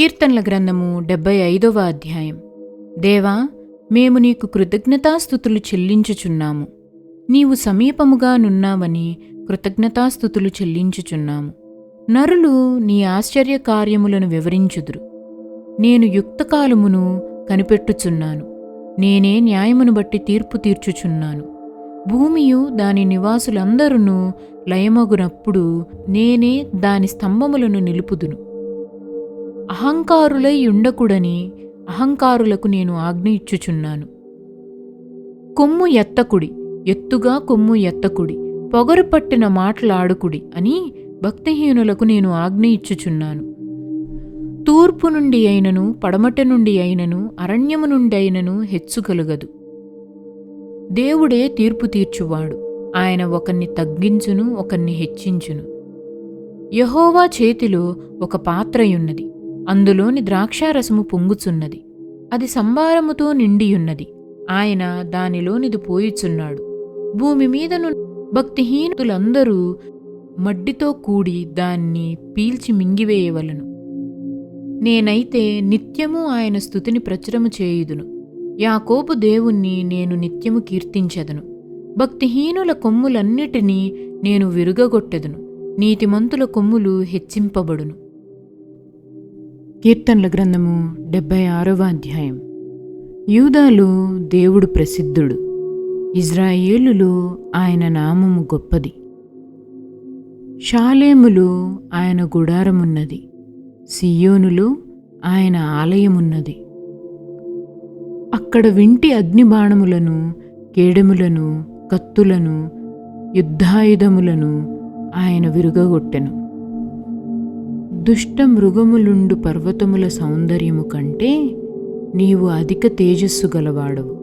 కీర్తనల గ్రంథము డెబ్బై ఐదవ అధ్యాయం. దేవా మేము నీకు కృతజ్ఞతాస్థుతులు చెల్లించుచున్నాము. నీవు సమీపముగా నున్నావని కృతజ్ఞతాస్థుతులు చెల్లించుచున్నాము. నరులు నీ ఆశ్చర్య కార్యములను వివరించుదురు. నేను యుక్తకాలమును కనిపెట్టుచున్నాను. నేనే న్యాయమును బట్టి తీర్పు తీర్చుచున్నాను. భూమియు దాని నివాసులందరూ లయమగునప్పుడు నేనే దాని స్తంభములను నిలుపుదును. అహంకారులై ఉండకుడని అహంకారులకు నేను ఆజ్ఞ ఇచ్చుచున్నాను. కొమ్ము ఎత్తకుడి ఎత్తుగా కొమ్ము ఎత్తకుడి పొగరు పట్టిన మాటలాడుకుడి అని భక్తిహీనులకు నేను ఆజ్ఞ ఇచ్చుచున్నాను. తూర్పు నుండి అయినను పడమట నుండి అయినను అరణ్యము నుండి అయినను హెచ్చుగలుగదు. దేవుడే తీర్పు తీర్చువాడు. ఆయన ఒకరిని తగ్గించును ఒకరిని హెచ్చించును. యహోవా చేతిలో ఒక పాత్రయున్నది. అందులోని ద్రాక్షారసము పొంగుచున్నది. అది సంబారముతో నిండియున్నది. ఆయన దానిలోనిది పోయిచున్నాడు. భూమి మీదను భక్తిహీనులందరూ మడ్డితో కూడి దాన్ని పీల్చి మింగివేయవలను. నేనైతే నిత్యము ఆయన స్థుతిని ప్రచురము చేయుదును. యాకోబు దేవుణ్ణి నేను నిత్యము కీర్తించెదను. భక్తిహీనుల కొమ్ములన్నిటినీ నేను విరుగగొట్టెదను. నీతిమంతుల కొమ్ములు హెచ్చింపబడును. కీర్తనల గ్రంథము డెబ్బై ఆరవ అధ్యాయం. యూదాలో దేవుడు ప్రసిద్ధుడు. ఇజ్రాయేలులో ఆయన నామము గొప్పది. షాలేములో ఆయన గుడారమున్నది. సియోనులో ఆయన ఆలయమున్నది. అక్కడ వింటి అగ్నిబాణములను కేడెములను కత్తులను యుద్ధాయుధములను ఆయన విరుగగొట్టెను. దుష్ట మృగములుండు పర్వతముల సౌందర్యము కంటే నీవు అధిక తేజస్సు గలవాడవు.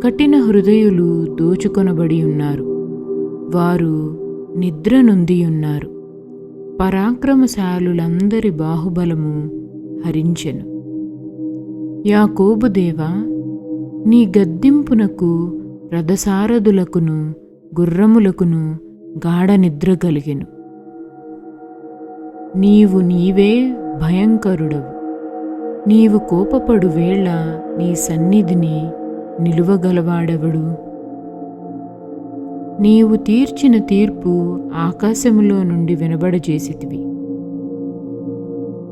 కఠిన హృదయులు దోచుకొనబడి ఉన్నారు. వారు నిద్ర నొందియున్నారు పరాక్రమశాలులందరి బాహుబలము హరించెను. యాకోబుదేవా నీ గద్దింపునకు రథసారథులకును గుర్రములకును గాఢ నిద్ర కలిగెను. నీవు నీవే భయంకరుడవు. నీవు కోపపడు వేళ నీ సన్నిధిని నిలువగలవాడెవడు? నీవు తీర్చిన తీర్పు ఆకాశములో నుండి వినబడజేసితివి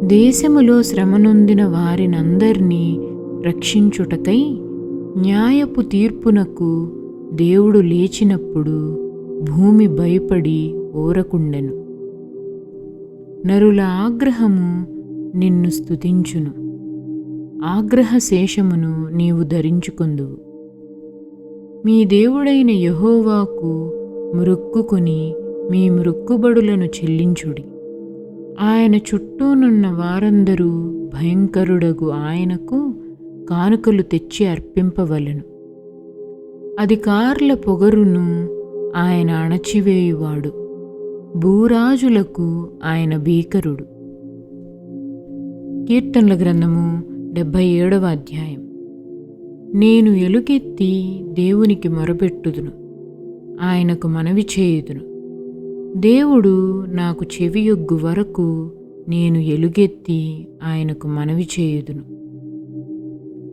దేశములో శ్రమనొందిన వారినందరినీ రక్షించుటకై న్యాయపు తీర్పునకు దేవుడు లేచినప్పుడు భూమి భయపడి ఓరకుండెను. నరుల ఆగ్రహము నిన్ను స్తుతించును. ఆగ్రహ శేషమును నీవు ధరించుకొందువు. మీ దేవుడైన యహోవాకు మృక్కుకొని మీ మృక్కుబడులను చెల్లించుడి. ఆయన చుట్టూనున్న వారందరూ భయంకరుడగు ఆయనకు కానుకలు తెచ్చి అర్పింపవలెను. అధికారుల పొగరును ఆయన అణచివేయువాడు. భూరాజులకు ఆయన భీకరుడు. కీర్తనల గ్రంథము డెబ్భై ఏడవ అధ్యాయం. నేను ఎలుగెత్తి దేవునికి మొరపెట్టుదును ఆయనకు మనవి చేయుదును. దేవుడు నాకు చెవియొగ్గు వరకు నేను ఎలుగెత్తి ఆయనకు మనవి చేయుదును.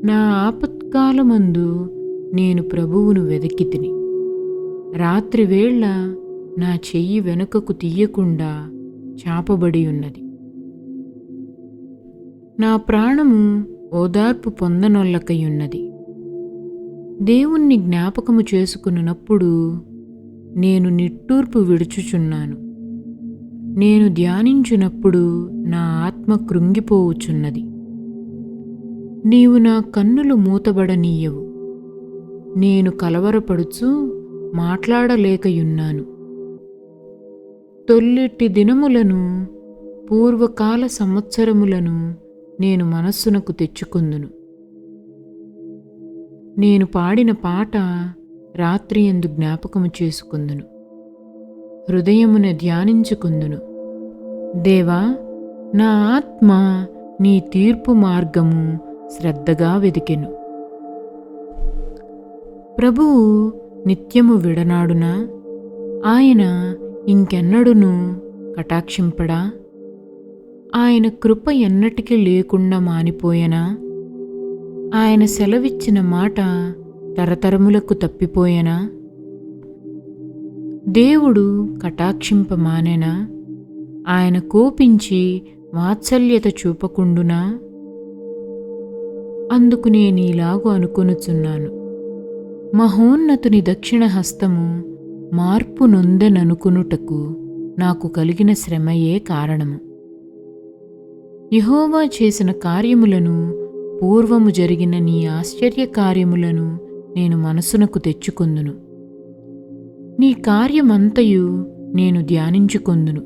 నా ఆపత్కాలమందు నేను ప్రభువును వెదకితిని. రాత్రివేళ నా చెయ్యి వెనుకకు తీయకుండా చాపబడి ఉన్నది. నా ప్రాణము ఓదార్పు పొందనొల్లకయున్నది. దేవుణ్ణి జ్ఞాపకము చేసుకున్నప్పుడు నేను నిట్టూర్పు విడుచుచున్నాను. నేను ధ్యానించినప్పుడు నా ఆత్మ కృంగిపోవుచున్నది. నీవు నా కన్నులు మూతబడనీయవు. నేను కలవరపడుచు మాట్లాడలేకయున్నాను. తొల్లిట్టి దినములను పూర్వకాల సంవత్సరములను నేను మనస్సునకు తెచ్చుకొందును. నేను పాడిన పాట రాత్రి ఎందు జ్ఞాపకము చేసుకుందును. హృదయమున ధ్యానించుకుందును. దేవా నా ఆత్మ నీ తీర్పు మార్గము శ్రద్ధగా వెదికెను. ప్రభువు నిత్యము విడనాడునా? ఆయన ఇంకెన్నడును కటాక్షింపడా? ఆయన కృప ఎన్నటికీ లేకుండా మానిపోయెనా? ఆయన సెలవిచ్చిన మాట తరతరములకు తప్పిపోయెనా? దేవుడు కటాక్షింప మానేనా ఆయన కోపించి వాత్సల్యత చూపకుండునా? అందుకు నేను ఇలాగూ అనుకొనుచున్నాను. మహోన్నతుని దక్షిణ హస్తము మార్పు నొందెననుకునుటకు నాకు కలిగిన శ్రమయే కారణము. యహోవా చేసిన కార్యములను పూర్వము జరిగిన నీ ఆశ్చర్య కార్యములను నేను మనసునకు తెచ్చుకొందును. నీ కార్యమంతయు నేను ధ్యానించుకొందును.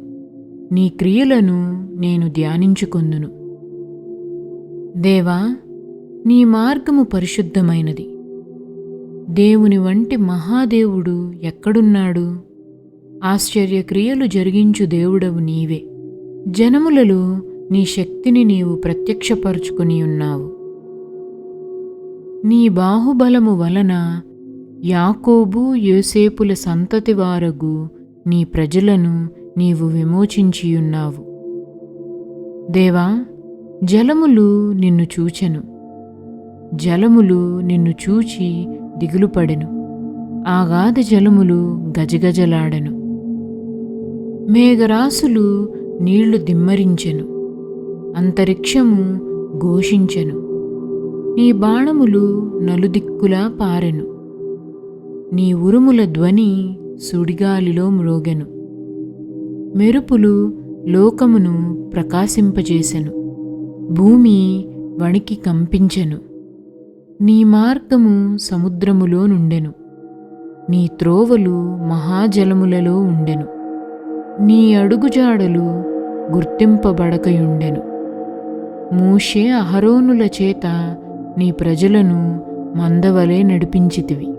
నీ క్రియలను నేను ధ్యానించుకొందును. దేవా నీ మార్గము పరిశుద్ధమైనది. దేవుని వంటి మహాదేవుడు ఎక్కడున్నాడు? ఆశ్చర్యక్రియలు జరిగించు దేవుడవు నీవే. జనములలో నీ శక్తిని నీవు ప్రత్యక్షపరుచుకుని ఉన్నావు. నీ బాహుబలము వలన యాకోబు యోసేపుల సంతతి వారగు నీ ప్రజలను నీవు విమోచించియున్నావు దేవా జలములు నిన్ను చూచెను. జలములు నిన్ను చూచి దిగులుపడెను. ఆగాధ జలములు గజగజలాడెను. మేఘరాసులు నీళ్ళు దిమ్మరించెను. అంతరిక్షము ఘోషించెను. నీ బాణములు నలుదిక్కులా పారెను. నీ ఉరుముల ధ్వని సుడిగాలిలో మ్రోగెను. మెరుపులు లోకమును ప్రకాశింపజేసెను. భూమి వణికి కంపించెను. నీ మార్గము సముద్రములో నుండెను. నీ త్రోవలు మహాజలములలో ఉండెను. నీ అడుగుజాడలు గుర్తింపబడకయుండెను. మూషే అహరోనుల చేత నీ ప్రజలను మందవలే నడిపించితివి.